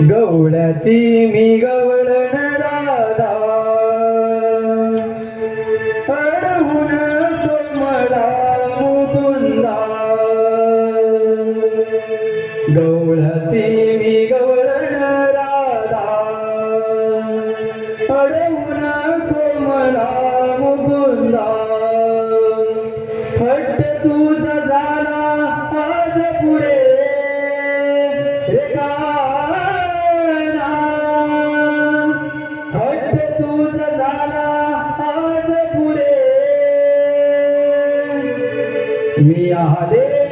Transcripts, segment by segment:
गवळ्याची मी गवळण राधा. मी आले.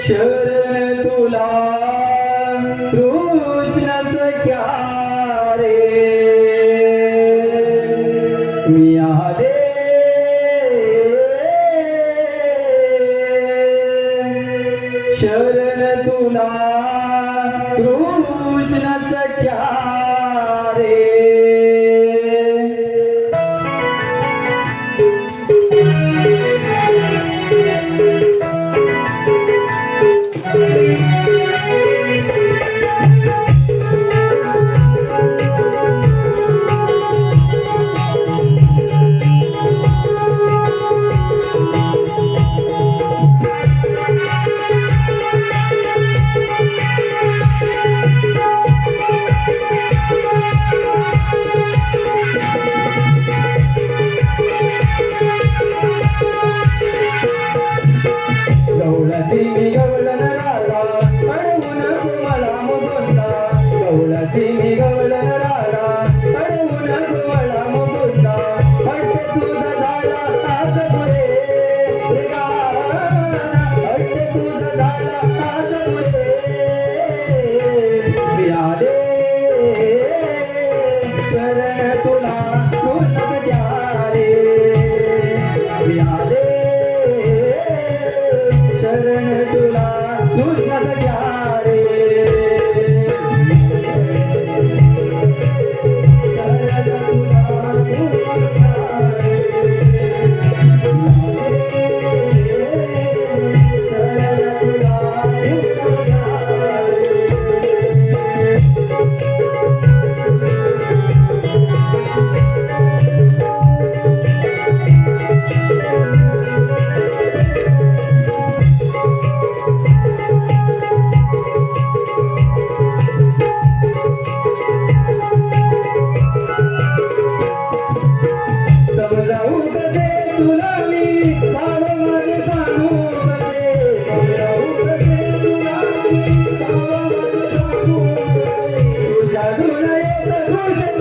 शरण तुला क्या रे? मी आले.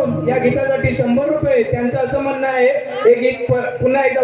यांकडून या गीतासाठी शंभर रुपये. त्यांचं असं म्हणणं आहे हे गीत पुन्हा एकदा